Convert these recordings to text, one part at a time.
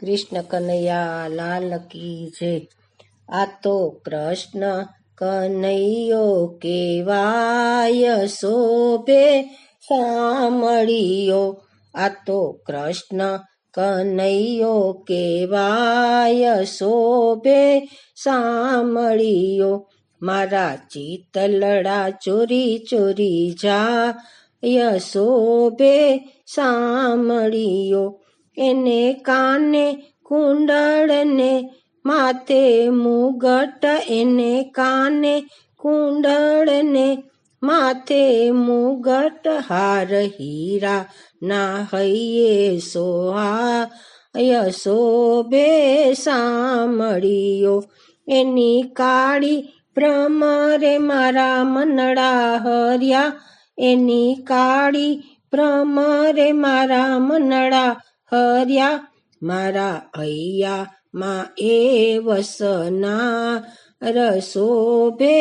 કૃષ્ણ કનૈયા, લાલ કી જય. આ તો કૃષ્ણ કનૈયો કેવાય શોભે સામળિયો આ તો કૃષ્ણ કનૈયો કેવાય શોભે સામળિયો મારા ચિતલડા ચોરી ચોરી જા યશોભે સાંભળિયો. એને કાને કુંડળને માથે મુગટ, એને કાને કુંડળને માથે મુગટ, હાર હીરા ના હૈયે સોહા યશોભે સાંભળિયો. એની કાળી પ્રમરે મારા મનડા હર્યા. એની કાળી પ્રમરે મારા મનડા હર્યા, મારા હૈયા માં એ વસના રસોભે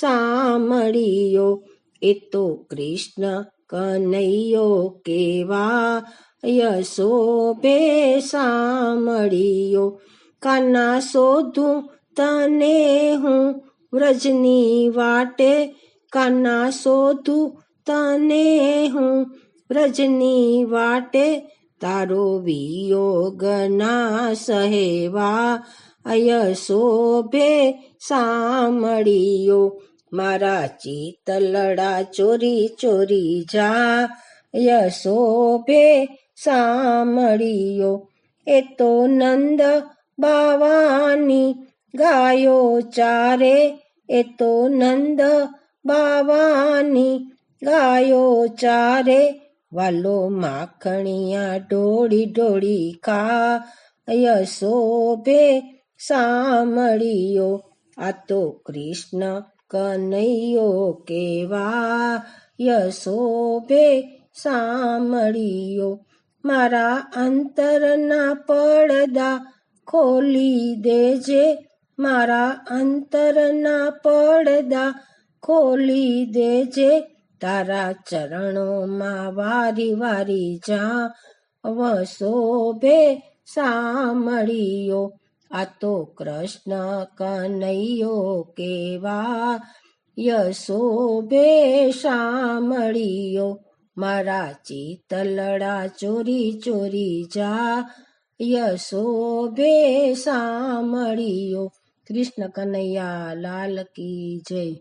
સાંભળિયો, એ તો કૃષ્ણ કનૈયો કેવા યશોભે સાંભળિયો, કાના શોધું તને હું વ્રજની વાટે, કાના શોધું તને હું વ્રજની વાટે તારો વિયોગ ના સહેવા અયશોભે સાંભળિયો. મારા ચિતલડા ચોરી ચોરી જા યશોભે સાંભળિયો. એ તો નંદ બાવાની ગાયો ચારે, એ તો નંદ બાવાની ગાયો ચારે વાલો માખણિયા ડોળી ડોળી ખા યશોભે સાંભળિયો. આ તો કૃષ્ણ કનૈયો કેવા યશોભે સાંભળિયો. મારા અંતરના પડદા ખોલી દેજે, મારા અંતરના પડદા ખોલી દેજે તારા ચરણોમાં વારી વારી જા વસોભે સાંભળિયો. આ તો કૃષ્ણ કનૈયો કેવા યશોભે સાંભળિયો. મારા ચિતલડા ચોરી ચોરી જા યશોભે સાંભળિયો. કૃષ્ણ કનૈયા લાલ કી જય.